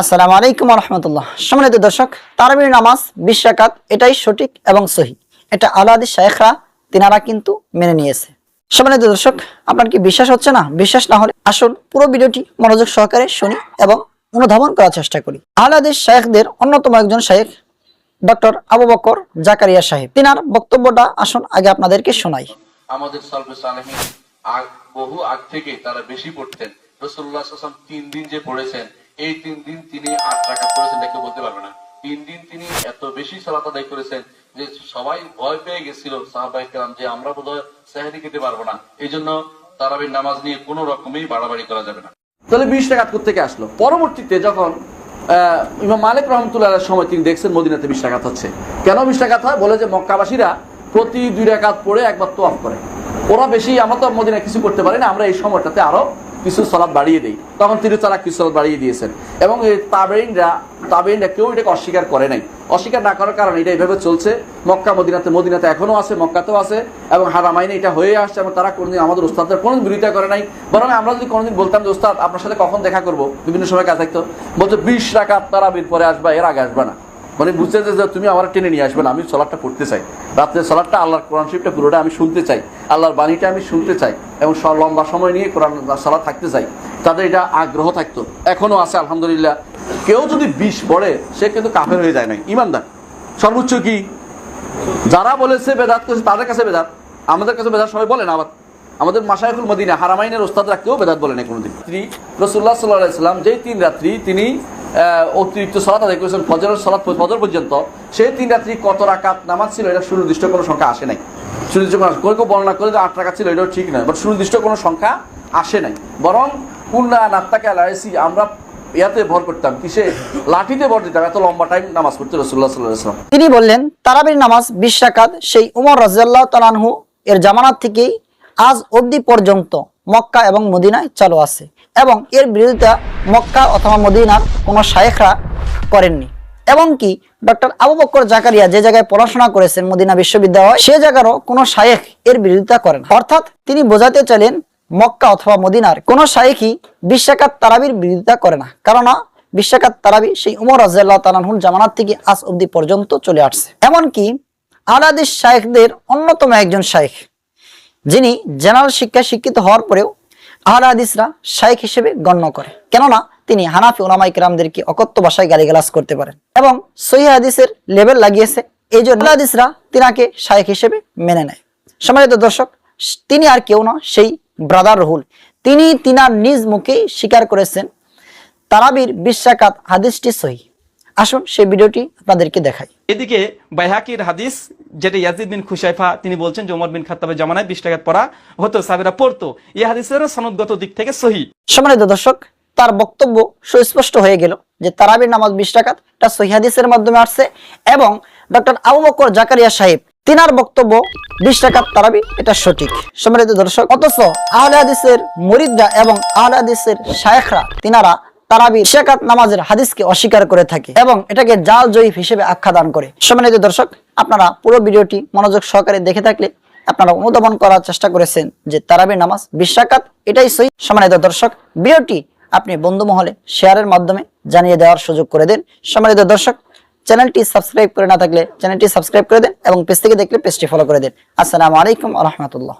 আসসালামু আলাইকুম রহমতুল্লাহ। সম্মানিত দর্শক, তারাবির নামাজ বিশ রাকাত এটাই সঠিক এবং সহি। এটা আলাদি শায়েখরা তিনারা কিন্তু মেনে নিয়েছে। সম্মানিত দর্শক, আপনার কি বিশ্বাস হচ্ছে না? বিশ্বাস না হলে আসুন পুরো ভিডিওটি মনোযোগ সহকারে শুনি এবং অনুধাবন করার চেষ্টা করি। আলাদি শায়েখদের অন্যতম একজন শায়েখ ডক্টর আবু বকর জাকারিয়া সাহেব। তিনার বক্তব্যটা আসুন আগে আপনাদেরকে শোনাই। আমাদের বহু আগ থেকে তারা বেশি পড়তেন। রসুল্লাহ তিন দিন যে পড়েছেন এই তিন দিন তিনি আট টাকা পড়েছেন দেখে বলতে পারবে না। তিন দিন তিনি এত বেশি সালাত আদায় করেছেন যে সবাই ভয় পেয়ে গেছিল সাহাবাই কেরাম যে আমরা বোধহয় সাহেরি খেতে পারব না। এই জন্য তারাবির নামাজ নিয়ে কোনো রকমেই বাড়াবাড়ি করা যাবে না। তাহলে বিশ টাকাত থেকে আসলো? পরবর্তীতে যখন ইমাম মালিক রহমতুল্লাহ সময় তিনি দেখছেন মদিনাতে বিশ টাকাত হচ্ছে। কেন বিশ টাকাত হয়? বলে যে মক্কাবাসীরা প্রতি দুই টাকাত পড়ে একবার তো তোয়াফ করে। ওরা বেশি, আমরা তো মদিনা কিছু করতে পারি না, আমরা এই সময়টাতে আরও কিছু সলাদ বাড়িয়ে দিই। তখন তিনি তারা কিছু সলাদ বাড়িয়ে দিয়েছেন। এবং এই তাবেইনরা তাবেইনরা কেউ এটাকে অস্বীকার করে নাই। অস্বীকার না করার কারণে এটা এইভাবে চলছে। মক্কা, মদিনাতে মদিনাতে এখনও আছে, মক্কাতেও আছে, এবং হারামাইনে এটা হয়ে আসছে, এবং তারা কোনোদিন আমাদের ওস্তাদের কোনো বিরোধিতা করে নাই। বরং আমরা যদি কোনোদিন বলতাম যে, ওস্তাদ, আপনার সাথে কখন দেখা করব? বিভিন্ন সময় কাজ থাকতো। বলতো, বিশ টাকা তারাবির পরে আসবা, এর আগে আসবা না। মানে বুঝতে যে তুমি আমার টেনে নিয়ে আসবে না, আমি সলাটটা পড়তে চাই। রাত্রে সলাটটা আল্লাহর কোরআন শরীফটা পুরোটা আমি শুনতে চাই। আল্লাহর বাণীটা আমি শুনতে চাই এবং লম্বা সময় নিয়ে কোরআন সলাট থাকতে চাই। তাদের এটা আগ্রহ থাকতো। এখনও আছে, আলহামদুলিল্লাহ। কেউ যদি বিষ পড়ে, সে কিন্তু কাফের হয়ে যায় না ইমানদার। সর্বোচ্চ কি? যারা বলেছে বেদাত করেছে, তাদের কাছে বেদাত। আমাদের কাছে বেদাত সবাই বলে না আবার। আমাদের মাসায়কুল মদিনা হারামাইনের ওস্তাদরা কেউ বেদাত বলে না কোনোদিন। রসুল্লাহ সাল্লাহ সাল্লাম যেই তিন রাত্রি তিনি অতিরিক্ত সলাত আদায় করেছেন, ফজরের সলাত ফজর পর্যন্ত। সেই তিন রাত্রি কত রাকাত নামাজ ছিল, এটা সুনির্দিষ্ট কোনো সংখ্যা আসে নাই। সুনির্দিষ্ট কোনো কেউ কেউ বর্ণনা করে যে আট টাকা ছিল, এটাও ঠিক নয় বাট সুনির্দিষ্ট কোনো সংখ্যা আসে নাই। বরং কুন্না নাত্তাকে আলাইসি আমরা ইয়াতে ভর করতাম, কিসে? লাঠিতে ভর দিতাম, এত লম্বা টাইম নামাজ পড়তে রসুল্লাহ তিনি বললেন, তারাবির নামাজ বিশ রাকাত, সেই উমর রাজিয়াল্লাহ তালানহু এর জামানাত থেকেই আজ অবধি পর্যন্ত মক্কা এবং মদিনায় চালু আছে এবং এর বিরোধিতা মক্কা অথবা মদিনার কোনো শায়েখরা করেননি। এমনকি ডক্টর আবু বক্কর জাকারিয়া যে জায়গায় পড়াশোনা করেছেন মদিনা বিশ্ববিদ্যালয়, সে জায়গারও কোনো শায়েখ এর বিরোধিতা করেন অর্থাৎ তিনি বোঝাতে চাইলেন মক্কা অথবা মদিনার কোনো শায়েখই বিশ্বাকাত তারাবির বিরোধিতা করে না। কেননা বিশ্বাকাত তারাবি সেই উমর রাজিয়াল্লাহ তালাহুল জামানাত থেকে আজ অব্দি পর্যন্ত চলে আসছে। এমনকি আলাদিস শায়েখদের অন্যতম একজন শায়েখ যিনি জেনারেল শিক্ষায় শিক্ষিত হওয়ার পরেও আহলে হাদিসরা শাইখ হিসেবে গণ্য করে। কেননা তিনি হানাফি ওলামাই কিরামদেরকে অকথ্য ভাষায় গালিগালাজ করতে পারেন এবং সহি হাদিসের লেভেল লাগিয়েছে। এই জন্য হাদিসরা তিনাকে শাইখ হিসেবে মেনে নেয়। সম্মানিত দর্শক, তিনি আর কেউ না সেই ব্রাদার রহুল। তিনি তিনার নিজ মুখেই স্বীকার করেছেন, তারাবির বিশ্বাকাত হাদিসটি সহি আসুন সেই ভিডিওটি আপনাদেরকে দেখাই। এদিকে বাইহাকির হাদিস যেটা ইয়াজিদ বিন খুশাইফা তিনি বলছেন যে ওমর বিন খাত্তাবের জামানায় বিশ টাকা পড়া হতো সাবিরা পড়তো। এই হাদিসের সনদগত দিক থেকে সহি। সম্মানিত দর্শক তার বক্তব্য সুস্পষ্ট হয়ে গেল যে তারাবির নামাজ বিশ টাকাত এটা সহিহাদিসের মাধ্যমে আসছে এবং ডক্টর আবু বকর জাকারিয়া সাহেব তিনার বক্তব্য বিশ টাকাত তারাবি এটা সঠিক। সম্মানিত দর্শক অথচ আহলে হাদিসের মরিদরা এবং আহলে হাদিসের শায়েখরা তিনারা তারাবি শেখাত নামাজের হাদিসকে অস্বীকার করে থাকে এবং এটাকে জাল জয়ীফ হিসেবে আখ্যা দান করে। সম্মানিত দর্শক, আপনারা পুরো ভিডিওটি মনোযোগ সহকারে দেখে থাকলে আপনারা অনুধাবন করার চেষ্টা করেছেন যে তারাবির নামাজ বিশ্বাকাত এটাই সহি। সম্মানিত দর্শক, ভিডিওটি আপনি বন্ধু মহলে শেয়ারের মাধ্যমে জানিয়ে দেওয়ার সুযোগ করে দেন। সম্মানিত দর্শক, চ্যানেলটি সাবস্ক্রাইব করে না থাকলে চ্যানেলটি সাবস্ক্রাইব করে দেন এবং পেজ থেকে দেখলে পেজটি ফলো করে দেন। আসসালামু আলাইকুম রহমতুল্লাহ।